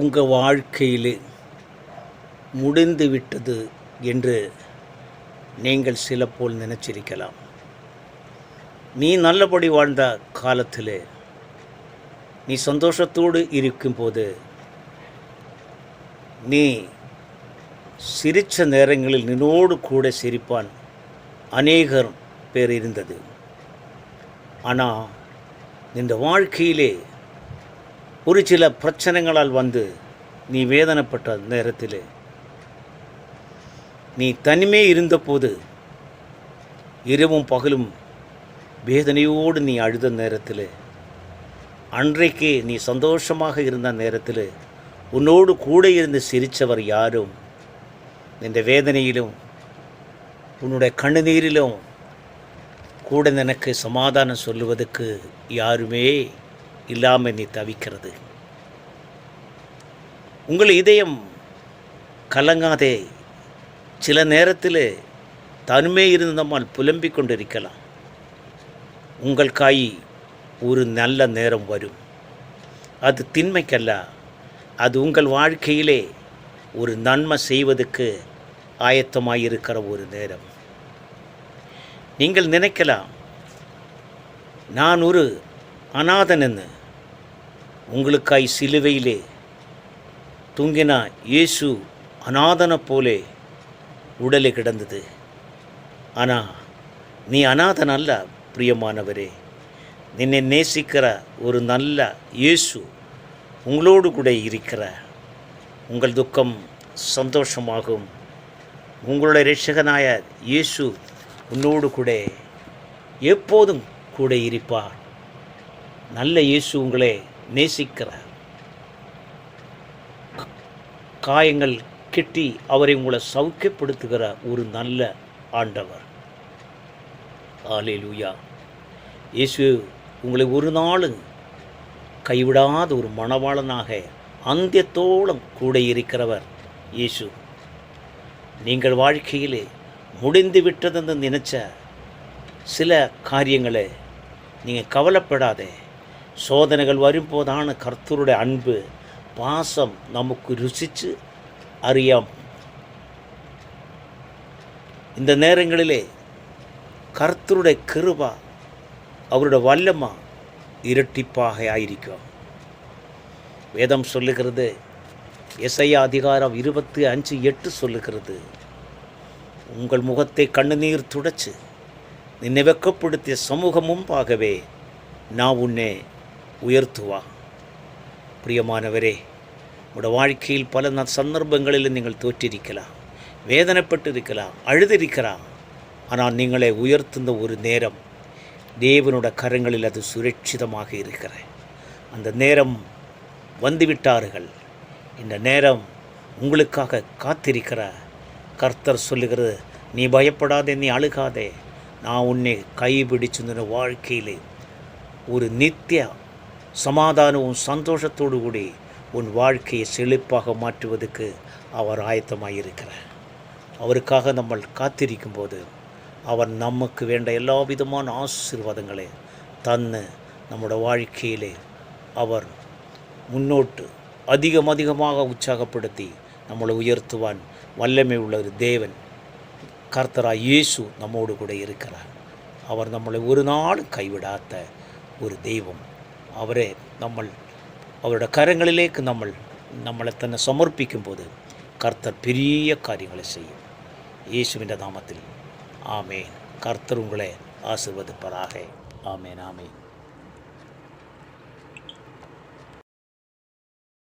உங்கள் வாழ்க்கையில் முடிந்து விட்டது என்று நீங்கள் சில போல் நினச்சிருக்கலாம். நீ நல்லபடி வாழ்ந்த காலத்தில் நீ சந்தோஷத்தோடு இருக்கும்போது நீ சிரித்த நேரங்களில் நின்னோடு கூட சிரிப்பான் அநேகர் பேர் இருந்தது. ஆனால் இந்த வாழ்க்கையிலே ஒரு சில பிரச்சனைகளால் வந்து நீ வேதனைப்பட்ட நேரத்தில் நீ தனிமே இருந்தபோது இரவும் பகலும் வேதனையோடு நீ அழுத நேரத்தில் அன்றைக்கு நீ சந்தோஷமாக இருந்த நேரத்தில் உன்னோடு கூட இருந்து சிரித்தவர் யாரும் இந்த வேதனையிலும் உன்னுடைய கண்ணுநீரிலும் கூட எனக்கு சமாதானம் சொல்லுவதற்கு யாருமே இல்லாமல் நீ தவிக்கிறது. உங்கள் இதயம் கலங்காதே. சில நேரத்தில் தனிமே இருந்து நம்மால் புலம்பிக் கொண்டிருக்கலாம். உங்கள் காய் ஒரு நல்ல நேரம் வரும். அது திண்மைக்கல்ல. அது உங்கள் வாழ்க்கையிலே ஒரு நன்மை செய்வதற்கு ஆயத்தமாயிருக்கிற ஒரு நேரம். நீங்கள் நினைக்கலாம் நான் ஒரு அநாதன் என்று உங்களுக்காய் சிலுவையிலே தூங்கின இயேசு அநாதனை போலே உடலே கிடந்தது. ஆனால் நீ அநாதன் அல்ல பிரியமானவரே. நின்னை நேசிக்கிற ஒரு நல்ல இயேசு உங்களோடு கூட இருக்கிற உங்கள் துக்கம் சந்தோஷமாகும். உங்களுடைய ரட்சகனாய இயேசு உன்னோடு கூட எப்போதும் கூட இருப்பார். நல்ல இயேசு உங்களை நேசிக்கிறார். காயங்கள் கெட்டி அவரை உங்களை சௌக்கியப்படுத்துகிற ஒரு நல்ல ஆண்டவர். ஆலே லூயா இயேசு உங்களை ஒரு நாளும் கைவிடாத ஒரு மணவாளனாக அந்தியத்தோளம் கூட இருக்கிறவர் இயேசு. நீங்கள் வாழ்க்கையிலே முடிந்து விட்டதென்று நினச்ச சில காரியங்களை நீங்கள் கவலைப்படாதே. சோதனைகள் வரும்போதான கர்த்தருடைய அன்பு பாசம் நமக்கு ருசித்து அறியாம். இந்த நேரங்களிலே கர்த்தருடைய கிருபா அவருடைய வல்லமா இரட்டிப்பாக ஆயிருக்கும் வேதம் சொல்லுகிறது எஸ்ஐயா அதிகாரம் இருபத்தி அஞ்சு எட்டு சொல்லுகிறது உங்கள் முகத்தை கண்ணுநீர் துடைச்சு நின்னை வெக்கப்படுத்திய சமூகம் முன்பாகவே நான் உன்னை உயர்த்துவா. பிரியமானவரே உங்களோட வாழ்க்கையில் பல ந சந்தர்ப்பங்களில் நீங்கள் தோற்றிருக்கலாம் வேதனைப்பட்டிருக்கலாம் அழுதிருக்கலாம். ஆனால் நீங்களை உயர்த்துந்த ஒரு நேரம் தேவனோட கரங்களில் அது சுரட்சிதமாக இருக்கிற அந்த நேரம் வந்துவிட்டார்கள். இந்த நேரம் உங்களுக்காக காத்திருக்கிற கர்த்தர் சொல்லுகிறது நீ பயப்படாதே நீ அழுகாதே. நான் உன்னை கைபிடிச்சு வாழ்க்கையில் ஒரு நித்திய சமாதானமும் சந்தோஷத்தோடு கூடி உன் வாழ்க்கையை செழிப்பாக மாற்றுவதற்கு அவர் ஆயத்தமாக இருக்கிறார் அவருக்காக நம்ம காத்திருக்கும் போது அவர் நமக்கு வேண்ட எல்லா விதமான ஆசீர்வாதங்களை தந்து நம்முடைய வாழ்க்கையிலே அவர் முன்னோட்டு அதிகம் அதிகமாக உற்சாகப்படுத்தி நம்மளை உயர்த்துவான் வல்லமை உள்ள ஒரு தேவன் கர்த்தரா இயேசு நம்மோடு கூட இருக்கிறார் அவர் நம்மளை ஒரு நாளும் கைவிடாத ஒரு தெய்வம் അവരെ നമ്മൾ അവരുടെ കരങ്ങളിലേക്ക് നമ്മൾ നമ്മളെ തന്നെ സമർപ്പിക്കുമ്പോൾ കർത്തർ പെരിയ കാര്യങ്ങളെ ചെയ്യും. യേശുവിന്റെ നാമത്തിൽ ആമേൻ. കർത്തർ ഉങ്ങളെ ആശീർവദിപ്പറാഹേ ആമേൻ ആമേൻ.